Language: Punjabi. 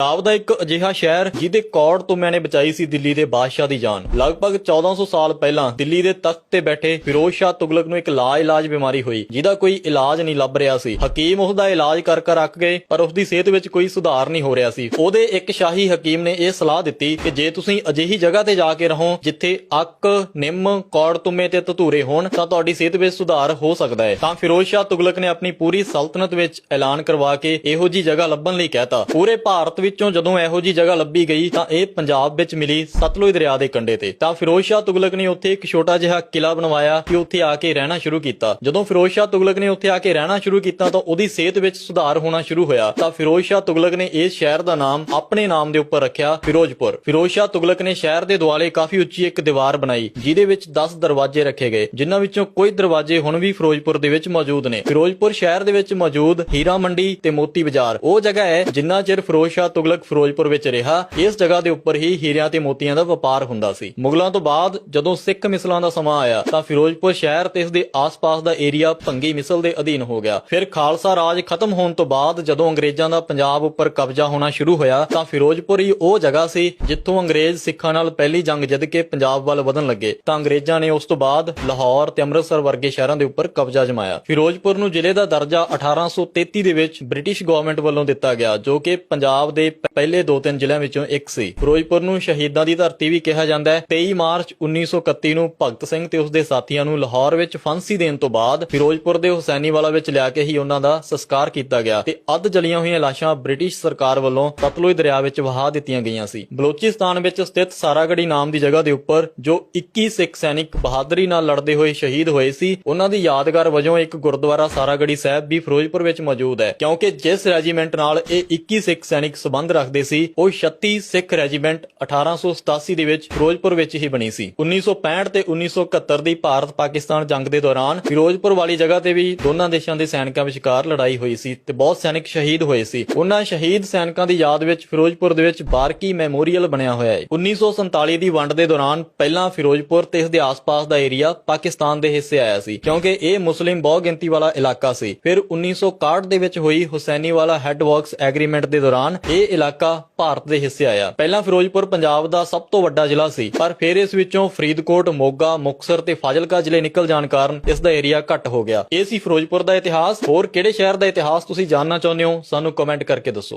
ਪੰਜਾਬ ਦਾ ਇੱਕ ਅਜਿਹਾ ਸ਼ਹਿਰ ਜਿਹਦੇ ਕੌੜ ਤੋਂ ਨੇ ਬਚਾਈ ਸੀ ਦਿੱਲੀ ਦੇ ਬਾਦਸ਼ਾਹ ਦੀ ਜਾਨ। ਲਗਭਗ 1400 ਸਾਲ ਪਹਿਲਾਂ ਦਿੱਲੀ ਦੇ ਤਖਤ ਤੇ ਬੈਠੇ ਫਿਰੋਜ਼ ਸ਼ਾਹ ਤੁਗਲਕ ਨੂੰ ਇੱਕ ਲਾਇਲਾਜ ਬਿਮਾਰੀ ਹੋਈ, ਜਿਹਦਾ ਕੋਈ ਇਲਾਜ ਨਹੀਂ ਲੱਭ ਰਿਹਾ ਸੀ। ਹਕੀਮ ਉਸ ਦਾ ਇਲਾਜ ਕਰ ਕਰ ਅੱਕ ਗਏ, ਪਰ ਉਸ ਦੀ ਸਿਹਤ ਵਿੱਚ ਕੋਈ ਸੁਧਾਰ ਨਹੀਂ ਹੋ ਰਿਹਾ ਸੀ। ਉਹਦੇ ਇੱਕ ਸ਼ਾਹੀ ਹਕੀਮ ਨੇ ਇਹ ਸਲਾਹ ਦਿੱਤੀ ਕਿ ਜੇ ਤੁਸੀਂ ਅਜਿਹੀ ਜਗ੍ਹਾ ਤੇ ਜਾ ਕੇ ਰਹੋ ਜਿੱਥੇ ਅੱਕ, ਨਿੰਮ, ਕੌੜ, ਤੁਮੇ ਤੇ ਧਤੂਰੇ ਹੋਣ, ਤਾਂ ਤੁਹਾਡੀ ਸਿਹਤ ਵਿੱਚ ਸੁਧਾਰ ਹੋ ਸਕਦਾ ਹੈ। ਤਾਂ ਫਿਰੋਜ਼ ਸ਼ਾਹ ਤੁਗਲਕ ਨੇ ਆਪਣੀ ਪੂਰੀ ਸਲਤਨਤ ਵਿੱਚ ਐਲਾਨ ਕਰਵਾ ਕੇ ਇਹੋ ਜੀ ਜਗ੍ਹਾ ਲੱਭਣ ਲਈ ਕਹਿਤਾ। ਪੂਰੇ ਭਾਰਤ ਵਿੱਚੋਂ ਜਦੋਂ ਇਹੋ ਜੀ ਜਗ੍ਹਾ ਲੱਭੀ ਗਈ ਤਾਂ ਇਹ ਪੰਜਾਬ ਵਿੱਚ ਮਿਲੀ ਸਤਲੁਜ ਦਰਿਆ ਦੇ ਕੰਢੇ ਤੇ। ਤਾਂ ਫਿਰੋਜ਼ ਸ਼ਾਹ ਤੁਗਲਕ ਨੇ ਉੱਥੇ ਇੱਕ ਛੋਟਾ ਜਿਹਾ ਕਿਲਾ ਬਣਵਾਇਆ ਕਿ ਉੱਥੇ ਆ ਕੇ ਰਹਿਣਾ ਸ਼ੁਰੂ ਕੀਤਾ। ਜਦੋਂ ਫਿਰੋਜ਼ ਸ਼ਾਹ ਤੁਗਲਕ ਨੇ ਉੱਥੇ ਆ ਕੇ ਰਹਿਣਾ ਸ਼ੁਰੂ ਕੀਤਾ ਤਾਂ ਉਹਦੀ ਸਿਹਤ ਵਿੱਚ ਸੁਧਾਰ ਹੋਣਾ ਸ਼ੁਰੂ ਹੋਇਆ। ਤਾਂ ਫਿਰੋਜ਼ ਸ਼ਾਹ ਤੁਗਲਕ ਨੇ ਇਸ ਸ਼ਹਿਰ ਦਾ ਨਾਮ ਆਪਣੇ ਨਾਮ ਦੇ ਉੱਪਰ ਰੱਖਿਆ, ਫਿਰੋਜ਼ਪੁਰ। ਫਿਰੋਜ਼ ਸ਼ਾਹ ਤੁਗਲਕ ਨੇ ਸ਼ਹਿਰ ਦੇ ਦੁਆਲੇ ਕਾਫੀ ਉੱਚੀ ਇੱਕ ਦੀਵਾਰ ਬਣਾਈ, ਜਿਹਦੇ ਵਿੱਚ 10 ਦਰਵਾਜ਼ੇ ਰੱਖੇ ਗਏ, ਜਿਨ੍ਹਾਂ ਵਿੱਚੋਂ ਕੁਝ ਦਰਵਾਜ਼ੇ ਹੁਣ ਵੀ ਫਿਰੋਜ਼ਪੁਰ ਦੇ ਵਿੱਚ ਮੌਜੂਦ ਨੇ। ਫਿਰੋਜ਼ਪੁਰ ਸ਼ਹਿਰ ਦੇ ਵਿੱਚ ਮੌਜੂਦ ਹੀਰਾ ਮੰਡੀ ਤੇ ਮੋਤੀ ਬਾਜ਼ਾਰ। ਉਹ ਜਗ੍ਹਾ ਹੈ ਜਿੰਨਾ ਚਿਰ ਫਿਰੋਜ਼ ਸ਼ਾਹ ਤੁਗਲਕ ਫਿਰੋਜ਼ਪੁਰ ਵਿੱਚ ਰਿਹਾ, ਇਸ ਜਗ੍ਹਾ ਦੇ ਉੱਪਰ ਹੀ ਹੀਰਿਆਂ ਤੇ ਮੋਤੀਆਂ ਦਾ ਵਪਾਰ ਹੁੰਦਾ ਸੀ। ਮੁਗਲਾਂ ਤੋਂ ਬਾਅਦ ਜਦੋਂ ਸਿੱਖ ਮਿਸਲਾਂ ਦਾ ਸਮਾਂ ਆਇਆ, ਤਾਂ ਫਿਰੋਜ਼ਪੁਰ ਸ਼ਹਿਰ ਤੇ ਇਸ ਦੇ ਆਸ-ਪਾਸ ਦਾ ਏਰੀਆ ਭੰਗੀ ਮਿਸਲ ਦੇ ਅਧੀਨ ਹੋ ਗਿਆ। ਫਿਰ ਖਾਲਸਾ ਰਾਜ ਖਤਮ ਹੋਣ ਤੋਂ ਬਾਅਦ ਜਦੋਂ ਅੰਗਰੇਜ਼ਾਂ ਦਾ ਪੰਜਾਬ ਉੱਪਰ ਕਬਜ਼ਾ ਹੋਣਾ ਸ਼ੁਰੂ ਹੋਇਆ, ਤਾਂ ਫਿਰੋਜ਼ਪੁਰ ਹੀ ਉਹ ਜਗ੍ਹਾ ਸੀ ਜਿੱਥੋਂ ਅੰਗਰੇਜ਼ ਸਿੱਖਾਂ ਨਾਲ ਪਹਿਲੀ ਜੰਗ ਜਿੱਤ ਕੇ ਪੰਜਾਬ ਵੱਲ ਵਧਣ ਲੱਗੇ। ਤਾਂ ਅੰਗਰੇਜ਼ਾਂ ਨੇ ਉਸ ਤੋਂ ਬਾਅਦ ਲਾਹੌਰ ਤੇ ਅੰਮ੍ਰਿਤਸਰ ਵਰਗੇ ਸ਼ਹਿਰਾਂ ਦੇ ਉੱਪਰ ਕਬਜ਼ਾ ਜਮਾਇਆ। ਫਿਰੋਜ਼ਪੁਰ ਨੂੰ ਜ਼ਿਲ੍ਹੇ ਦਾ ਦਰਜਾ 1833 ਦੇ ਵਿੱਚ ਬ੍ਰਿਟਿਸ਼ ਗਵਰਨਮੈਂਟ ਵੱਲੋਂ ਦਿੱਤਾ ਗਿਆ, ਜੋ ਕਿ ਪੰਜਾਬ ਦੇ ਪਹਿਲੇ ਦੋ ਤਿੰਨ ਜ਼ਿਲ੍ਹਿਆਂ ਵਿੱਚੋਂ ਇੱਕ ਸੀ। ਫਿਰੋਜ਼ਪੁਰ ਨੂੰ ਸ਼ਹੀਦਾਂ ਦੀ ਧਰਤੀ ਵੀ ਕਿਹਾ ਜਾਂਦਾ ਹੈ। 23 ਮਾਰਚ 1931 ਨੂੰ ਭਗਤ ਸਿੰਘ ਤੇ ਉਸ ਦੇ ਸਾਥੀਆਂ ਨੂੰ ਲਾਹੌਰ ਵਿੱਚ ਫਾਂਸੀ ਦੇਣ ਤੋਂ ਬਾਅਦ ਫਿਰੋਜ਼ਪੁਰ ਦੇ ਹੁਸੈਨੀਵਾਲਾ ਵਿੱਚ ਲਿਆ ਕੇ ਹੀ ਉਹਨਾਂ ਦਾ ਸੰਸਕਾਰ ਕੀਤਾ ਗਿਆ ਤੇ ਅੱਧ ਜਲੀਆਂ ਹੋਈਆਂ ਲਾਸ਼ਾਂ ਬ੍ਰਿਟਿਸ਼ ਸਰਕਾਰ ਵੱਲੋਂ ਸਤਲੁਜ ਦਰਿਆ ਵਿੱਚ ਵਹਾ ਦਿੱਤੀਆਂ ਗਈਆਂ ਸੀ। ਬਲੋਚਿਸਤਾਨ ਵਿੱਚ ਸਥਿਤ ਸਾਰਾਗੜੀ ਨਾਮ ਦੀ ਜਗ੍ਹਾ ਦੇ ਉੱਪਰ ਜੋ 21 ਸਿੱਖ ਸੈਨਿਕ ਬਹਾਦਰੀ ਨਾਲ ਲੜਦੇ ਹੋਏ ਸ਼ਹੀਦ ਹੋਏ ਸੀ, ਉਹਨਾਂ ਦੀ ਯਾਦਗਾਰ ਵਜੋਂ ਇੱਕ ਗੁਰਦੁਆਰਾ ਸਾਰਾਗੜੀ ਸਾਹਿਬ ਵੀ ਫਿਰੋਜ਼ਪੁਰ ਵਿੱਚ ਮੌਜੂਦ ਹੈ। ਕਿਉਂਕਿ ਜਿਸ ਰੈਜੀਮੈਂਟ ਨਾਲ ਇਹ 21 ਸਿੱਖ ਸੈਨਿਕ ਸੰਬੰਧ ਰੱਖਦੇ ਸੀ, ਉਹ 36 ਸਿੱਖ ਰੈਜੀਮੈਂਟ 1887 ਦੇ ਵਿੱਚ ਫਿਰੋਜ਼ਪੁਰ ਵਿੱਚ ਹੀ ਬਣੀ ਸੀ। 1965 ਤੇ 1971 ਦੀ ਭਾਰਤ ਪਾਕਿਸਤਾਨ ਜੰਗ ਦੇ ਦੌਰਾਨ ਫਿਰੋਜ਼ਪੁਰ ਵਾਲੀ ਜਗ੍ਹਾ ਤੇ ਵੀ ਦੋਨਾਂ ਦੇਸ਼ਾਂ ਦੇ ਸੈਨਿਕਾਂ ਵਿਚਕਾਰ ਲੜਾਈ ਹੋਈ ਸੀ ਤੇ ਬਹੁਤ ਸੈਨਿਕ ਸ਼ਹੀਦ ਹੋਏ ਸੀ। ਉਹਨਾਂ ਸ਼ਹੀਦ ਸੈਨਿਕਾਂ ਦੀ ਯਾਦ ਵਿੱਚ ਫਿਰੋਜ਼ਪੁਰ ਦੇ ਵਿੱਚ ਬਾਰਕੀ ਮੈਮੋਰੀਅਲ ਬਣਿਆ ਹੋਇਆ ਹੈ 1947 ਦੀ ਵੰਡ ਦੇ ਦੌਰਾਨ ਪਹਿਲਾਂ ਫਿਰੋਜ਼ਪੁਰ ਤੇ ਇਸ ਦੇ ਆਸ-ਪਾਸ ਦਾ ਏਰੀਆ ਪਾਕਿਸਤਾਨ ਦੇ ਹਿੱਸੇ ਆਇਆ ਸੀ, ਕਿਉਂਕਿ ਇਹ ਮੁਸਲਿਮ ਬਹੁ ਗਿਣਤੀ ਵਾਲਾ ਇਲਾਕਾ ਸੀ। ਫਿਰ 1961 ਦੇ ਵਿੱਚ ਹੋਈ ਹੁਸੈਨੀਵਾਲਾ ਹੈੱਡ ਵਰਕਸ ਐਗਰੀਮੈਂਟ ਦੇ ਦੌਰਾਨ ਇਹ ਇਹ ਇਲਾਕਾ ਭਾਰਤ ਦੇ ਹਿੱਸੇ ਆਇਆ। ਪਹਿਲਾਂ ਫਿਰੋਜ਼ਪੁਰ ਪੰਜਾਬ ਦਾ ਸਭ ਤੋਂ ਵੱਡਾ ਜ਼ਿਲ੍ਹਾ ਸੀ, ਪਰ ਫਿਰ ਇਸ ਵਿੱਚੋਂ ਫਰੀਦਕੋਟ, ਮੋਗਾ ਮੁਕਸਰ ਤੇ ਫਾਜ਼ਿਲਕਾ ਜ਼ਿਲ੍ਹੇ ਨਿਕਲ ਜਾਣ ਕਾਰਨ ਇਸ ਦਾ ਏਰੀਆ ਘੱਟ ਹੋ ਗਿਆ। ਇਹ ਸੀ ਫਿਰੋਜ਼ਪੁਰ ਦਾ ਇਤਿਹਾਸ। ਹੋਰ ਕਿਹੜੇ ਸ਼ਹਿਰ ਦਾ ਇਤਿਹਾਸ ਤੁਸੀਂ ਜਾਣਨਾ ਚਾਹੁੰਦੇ ਹੋ, ਸਾਨੂੰ ਕਮੈਂਟ ਕਰਕੇ ਦੱਸੋ।